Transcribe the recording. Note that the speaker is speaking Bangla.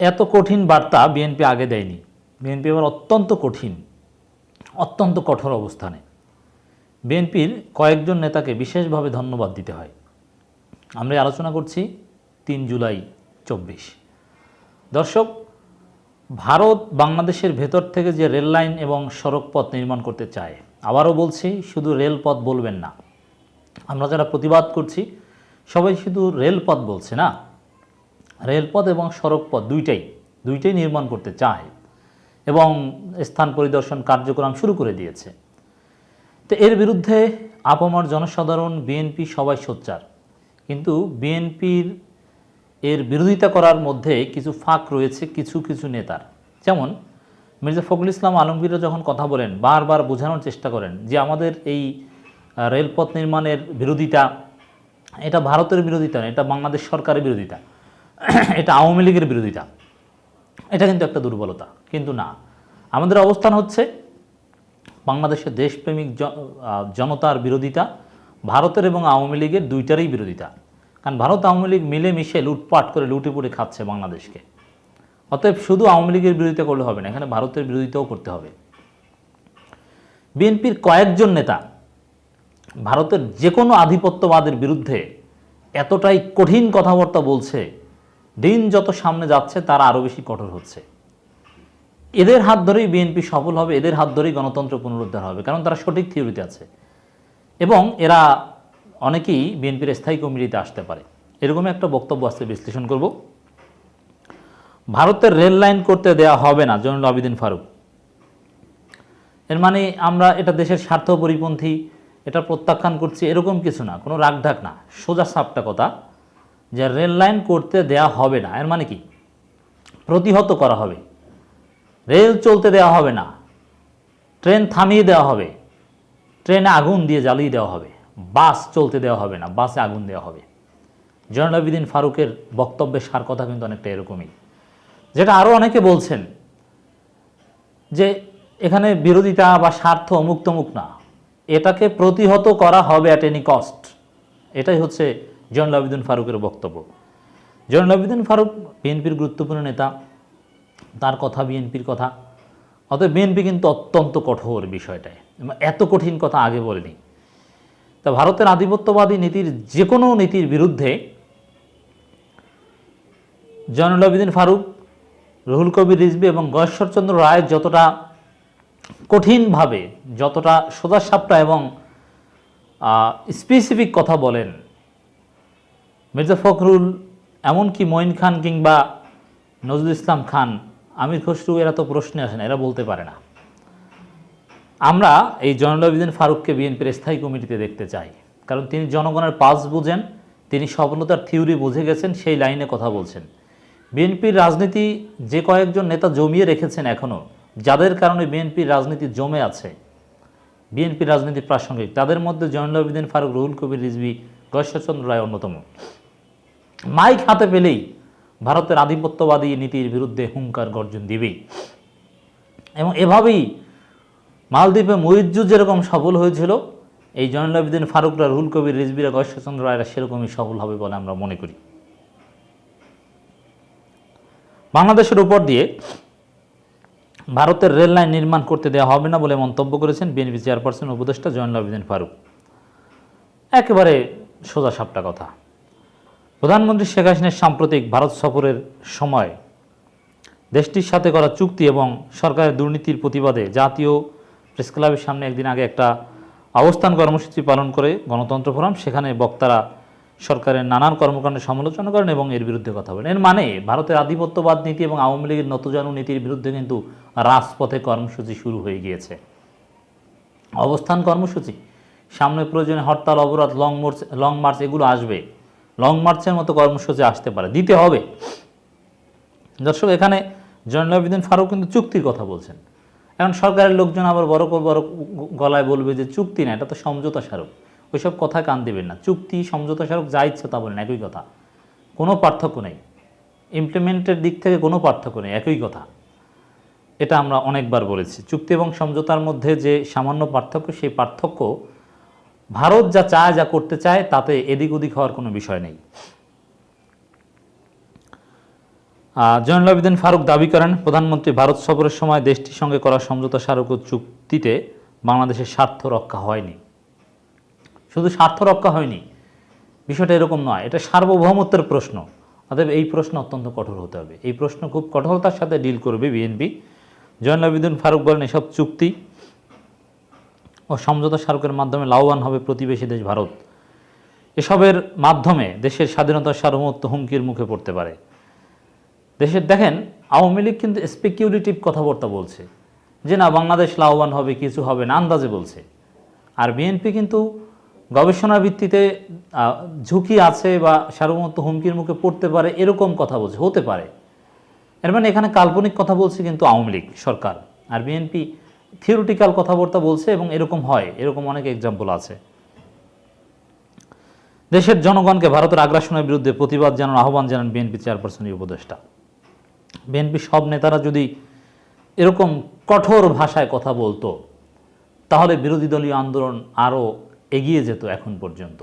এত কঠিন বার্তা বিএনপি আগে দেয়নি। বিএনপি এবার অত্যন্ত কঠিন, অত্যন্ত কঠোর অবস্থানে। বিএনপির কয়েকজন নেতাকে বিশেষভাবে ধন্যবাদ দিতে হয়। আমরা আলোচনা করছি তিন জুলাই চব্বিশ। দর্শক, ভারত বাংলাদেশের ভেতর থেকে যে রেল লাইন এবং সড়কপথ নির্মাণ করতে চায়, আবারও বলছি, শুধু রেলপথ বলবেন না। আমরা যারা প্রতিবাদ করছি, সবাই শুধু রেলপথ বলছে না? রেলপথ এবং সড়কপথ দুইটাই দুইটাই নির্মাণ করতে চায় এবং স্থান পরিদর্শন কার্যক্রম শুরু করে দিয়েছে। তো এর বিরুদ্ধে আপামর জনসাধারণ বিএনপি সবাই সোচ্চার। কিন্তু বিএনপির এর বিরোধিতা করার মধ্যে কিছু ফাঁক রয়েছে কিছু কিছু নেতার। যেমন মির্জা ফখরুল ইসলাম আলমগীররা যখন কথা বলেন, বারবার বোঝানোর চেষ্টা করেন যে আমাদের এই রেলপথ নির্মাণের বিরোধিতা, এটা ভারতের বিরোধিতা না এটা বাংলাদেশ সরকারের বিরোধিতা। এটা আওয়ামী লীগের বিরোধিতা। এটা কিন্তু একটা দুর্বলতা, কিন্তু না। আমাদের অবস্থান হচ্ছে বাংলাদেশের দেশপ্রেমিক জনতার বিরোধিতা, ভারতের এবং আওয়ামী লীগের দুইটারই বিরোধিতা। কারণ ভারত আওয়ামী লীগ মিলে মিশে লুটপাট করে লুটেপুটে খাচ্ছে বাংলাদেশকে। অতএব শুধু আওয়ামী লীগের বিরোধিতা করলে হবে না, এখানে ভারতের বিরোধিতাও করতে হবে। বিএনপির কয়েকজন নেতা ভারতের যে কোনো আধিপত্যবাদের বিরুদ্ধে এতটাই কঠিন কথাবার্তা বলছে দিন যত সামনে যাচ্ছে, তারা আরও বেশি কঠোর হচ্ছে। এদের হাত ধরেই বিএনপি সফল হবে, এদের হাত ধরেই গণতন্ত্র পুনরুদ্ধার হবে, কারণ তারা সঠিক থিওরিতে আছে। এবং এরা অনেকেই বিএনপির স্থায়ী কমিটিতে আসতে পারে। এরকমই একটা বক্তব্য আজকে বিশ্লেষণ করব। ভারতের রেল লাইন করতে দেয়া হবে না জয়নুল আবিদিন ফারুক। এর মানে আমরা এটা দেশের স্বার্থ পরিপন্থী এটা প্রত্যাখ্যান করছি, এরকম কিছু না, কোনো রাগঢাক না, সোজা সাপটা কথা। যে রেল লাইন করতে দেয়া হবে না, এর মানে কি? প্রতিহত করা হবে। রেল চলতে দেওয়া হবে না। ট্রেন থামিয়ে দেওয়া হবে। ট্রেনে আগুন দিয়ে জ্বালিয়ে দেওয়া হবে। বাস চলতে দেওয়া হবে না, বাসে আগুন দেওয়া হবে। জয়নুল আবিদিন ফারুকের বক্তব্যের সার কথা কিন্তু অনেকটা এরকমই। যেটা আরও অনেকে বলছেন যে এখানে বিরোধিতা বা স্বার্থ অমুক তমুক না। এটাকে প্রতিহত করা হবে অ্যাট এনি কস্ট এটাই হচ্ছে জয়নুল আবিদিন ফারুকের বক্তব্য। জয়নুল আবিদিন ফারুক বিএনপির গুরুত্বপূর্ণ নেতা, তার কথা বিএনপির কথা। অতএব বিএনপি কিন্তু অত্যন্ত কঠোর বিষয়টায় এত কঠিন কথা আগে বলেনি। তা ভারতের আধিপত্যবাদী নীতির যে কোনো নীতির বিরুদ্ধে জয়নুল আবিদিন ফারুক রুহুল কবির রিজবি এবং গয়েশ্বরচন্দ্র রায় যতটা কঠিনভাবে, যতটা সোজাসাপটা এবং স্পেসিফিক কথা বলেন মির্জা ফখরুল এমনকি মঈন খান কিংবা নজরুল ইসলাম খান, আমির খসরু, এরা তো প্রশ্নে আসে না, এরা বলতে পারে না। আমরা এই জয়নুল আবিদিন ফারুককে বিএনপির স্থায়ী কমিটিতে দেখতে চাই। কারণ তিনি জনগণের পাস বুঝেন, তিনি সফলতার থিওরি বুঝে গেছেন, সেই লাইনে কথা বলছেন। বিএনপির রাজনীতি যে কয়েকজন নেতা জমিয়ে রেখেছেন এখনও যাদের কারণে বিএনপির রাজনীতি জমে আছে, বিএনপির রাজনীতি প্রাসঙ্গিক, তাদের মধ্যে জয়নুল আবিদিন ফারুক রুহুল কবির রিজভি, গয়েশ্বরচন্দ্র রায় অন্যতম। মাইক হাতে পেলেই ভারতের আধিপত্যবাদী নীতির বিরুদ্ধে হুঙ্কার গর্জন দিবেই এবং এভাবেই মালদ্বীপে মহিজুর যেরকম সফল হয়েছিল, এই জয়নুল ফারুকরা রুহুল কবির রিজবিরা গয়েশ্বরচন্দ্র রায়রা সেরকমই সফল হবে বলে আমরা মনে করি। বাংলাদেশের উপর দিয়ে ভারতের রেল লাইন নির্মাণ করতে দেওয়া হবে না বলে মন্তব্য করেছেন বিএনপি চেয়ারপারসন উপদেষ্টা জয়নুল ফারুক। একেবারে সোজা সাপটা কথা। প্রধানমন্ত্রী শেখ হাসিনার সাম্প্রতিক ভারত সফরের সময় দেশটির সাথে করা চুক্তি এবং সরকারের দুর্নীতির প্রতিবাদে জাতীয় প্রেস ক্লাবের সামনে একদিন আগে একটা অবস্থান কর্মসূচি পালন করে গণতন্ত্র ফোরাম, সেখানে বক্তারা সরকারের নানান কর্মকাণ্ডের সমালোচনা করেন এবং এর বিরুদ্ধে কথা বলেন। এর মানে ভারতের আধিপত্যবাদ নীতি এবং আওয়ামী লীগের নতজানু নীতির বিরুদ্ধে কিন্তু রাজপথে কর্মসূচি শুরু হয়ে গিয়েছে। অবস্থান কর্মসূচি, সামনে প্রয়োজনে হরতাল, অবরোধ লং মার্চ লং মার্চ এগুলো আসবে। মার্চের মতো কর্মসূচি আসতে পারে, দিতে হবে। দর্শক, এখানে জয়নুল আবেদিন ফারুক কিন্তু চুক্তির কথা বলছেন। এখন সরকারের লোকজন আবার বড় বড় গলায় বলবে যে চুক্তি না, এটা তো সমঝোতা স্মারক ওইসব কথা কান দেবেন না। চুক্তি, সমঝোতা স্মারক যা ইচ্ছে তা বলেন, একই কথা। কোনো পার্থক্য নেই। ইমপ্লিমেন্টের দিক থেকে কোনো পার্থক্য নেই, একই কথা। এটা আমরা অনেকবার বলেছি। চুক্তি এবং সমঝোতার মধ্যে যে সামান্য পার্থক্য, সেই পার্থক্য ভারত যা চায়, যা করতে চায়, তাতে এদিক ওদিক হওয়ার কোনো বিষয় নেই। জয়নুল আবেদিন ফারুক দাবি করেন, প্রধানমন্ত্রী ভারত সফরের সময় দেশটির সঙ্গে করা সমঝোতা স্মারক চুক্তিতে বাংলাদেশের স্বার্থ রক্ষা হয়নি। শুধু স্বার্থ রক্ষা হয়নি, বিষয়টা এরকম নয়, এটা সার্বভৌমত্বের প্রশ্ন। অতএব এই প্রশ্ন অত্যন্ত কঠোর হতে হবে। এই প্রশ্ন খুব কঠোরতার সাথে ডিল করবে বিএনপি। জয়নুল আবেদিন ফারুক বলেন, এসব চুক্তি ও সমঝোতা স্মারকের মাধ্যমে লাভবান হবে প্রতিবেশী দেশ ভারত। এসবের মাধ্যমে দেশের স্বাধীনতার সার্বভৌমত্ব হুমকির মুখে পড়তে পারে। দেশের দেখেন, আওয়ামী লীগ কিন্তু স্পেকিউলেটিভ কথাবার্তা বলছে। যে না, বাংলাদেশ লাভবান হবে, কিছু হবে না, আন্দাজে বলছে। আর বিএনপি কিন্তু গবেষণা ভিত্তিতে ঝুঁকি আছে বা সার্বভৌমত্ব হুমকির মুখে পড়তে পারে, এরকম কথা বলছে, হতে পারে। এর মানে এখানে কাল্পনিক কথা বলছে কিন্তু আওয়ামী লীগ সরকার। আর বিএনপি থিওরিটিক্যাল কথাবার্তা বলছে এবং এরকম হয়, এরকম অনেক এক্সাম্পল আছে। দেশের জনগণকে ভারতের আগ্রাসনের বিরুদ্ধে প্রতিবাদ জানানোর আহ্বান জানান বিএনপি চেয়ারপারসনের উপদেষ্টা। বিএনপি সব নেতারা যদি এরকম কঠোর ভাষায় কথা বলতো, তাহলে বিরোধী দলীয় আন্দোলন আরও এগিয়ে যেত এখন পর্যন্ত।